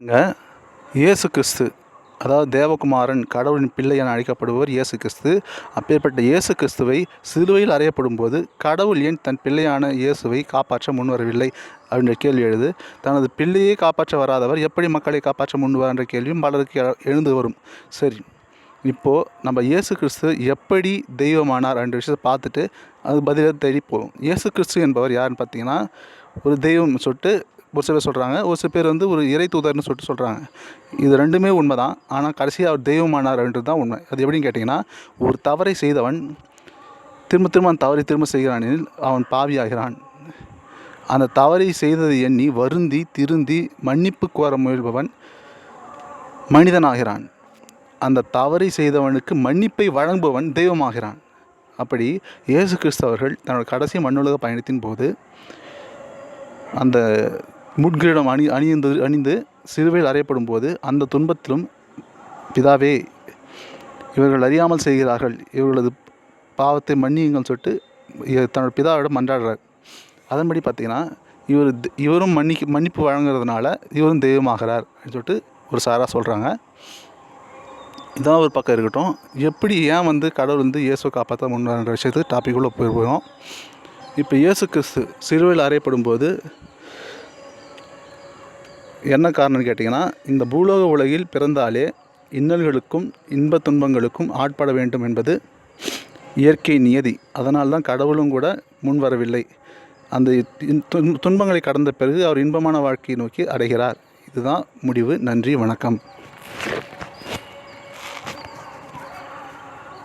இயேசு கிறிஸ்து அதாவது தேவகுமாரன் கடவுளின் பிள்ளை என அழைக்கப்படுபவர் இயேசு கிறிஸ்து அப்பேற்பட்ட இயேசு கிறிஸ்துவை சிலுவையில் அறையப்படும் போது கடவுள் ஏன் தன் பிள்ளையான இயேசுவை காப்பாற்ற முன்வரவில்லை அப்படின்ற கேள்வி எழுது. தனது பிள்ளையை காப்பாற்ற வராதவர் எப்படி மக்களை காப்பாற்ற முன்வார் என்ற கேள்வியும் பலருக்கு எழுந்து வரும். சரி இப்போது நம்ம இயேசு கிறிஸ்து எப்படி தெய்வமானார் என்ற விஷயத்தை பார்த்துட்டு அது பதிலாக தேடி போவோம். இயேசு கிறிஸ்து என்பவர் யாருன்னு பார்த்தீங்கன்னா ஒரு தெய்வம் சொல்லிட்டு ஒரு சில பேர் சொல்கிறாங்க ஒரு சில பேர் வந்து ஒரு இறை தூதர்னு சொல்லிட்டு சொல்கிறாங்க இது ரெண்டுமே உண்மை தான் ஆனால் கடைசியாக அவர் தெய்வமானார்ன்றது தான் உண்மை. அது எப்படின்னு கேட்டிங்கன்னா ஒரு தவறை செய்தவன் திரும்ப திரும்ப அந்த தவறை திரும்ப செய்கிறான் எனில் அவன் பாவியாகிறான். அந்த தவறை செய்ததை எண்ணி வருந்தி திருந்தி மன்னிப்பு கோர முயல்பவன் மனிதனாகிறான். அந்த தவறை செய்தவனுக்கு மன்னிப்பை வழங்குபவன் தெய்வமாகிறான். அப்படி இயேசு கிறிஸ்தவர்கள் தன்னோட கடைசி மண்ணுலக பயணத்தின் போது அந்த முட்கிரீடம் அணி அணிந்து அணிந்து சிலுவையில் அறையப்படும் போது அந்த துன்பத்திலும் பிதாவே இவர்கள் அறியாமல் செய்கிறார்கள். இவர்களது பாவத்தை மன்னியுங்கள் சொல்லிட்டு இ- தன்னோட பிதாவிடம் மன்றாடுறார். அதன்படி பார்த்தீங்கன்னா இவர் இவரும் மன்னிக்கு மன்னிப்பு வழங்குறதுனால இவரும் தெய்வமாகிறார் அப்படின்னு சொல்லிட்டு ஒரு சாராக சொல்கிறாங்க இதான் ஒரு பக்கம் இருக்கட்டும். எப்படி ஏன் வந்து கடவுள் வந்து இயேசு காப்பாற்ற முன்வரன்ற விஷயத்துக்கு டாப்பிக்குள்ளே போயிருப்போம் இப்போ இயேசு கிறிஸ்து சிறுவையில் அறையப்படும் போது என்ன காரணம்னு கேட்டிங்கன்னா இந்த பூலோக உலகில் பிறந்தாலே இன்னல்களுக்கும் இன்ப துன்பங்களுக்கும் ஆட்பட வேண்டும் என்பது இயற்கை நியதி. அதனால் தான் கடவுளும் கூட முன் வரவில்லை. அந்த துன்பங்களை கடந்த பிறகு அவர் இன்பமான வாழ்க்கையை நோக்கி அடைகிறார். இதுதான் முடிவு. நன்றி வணக்கம்.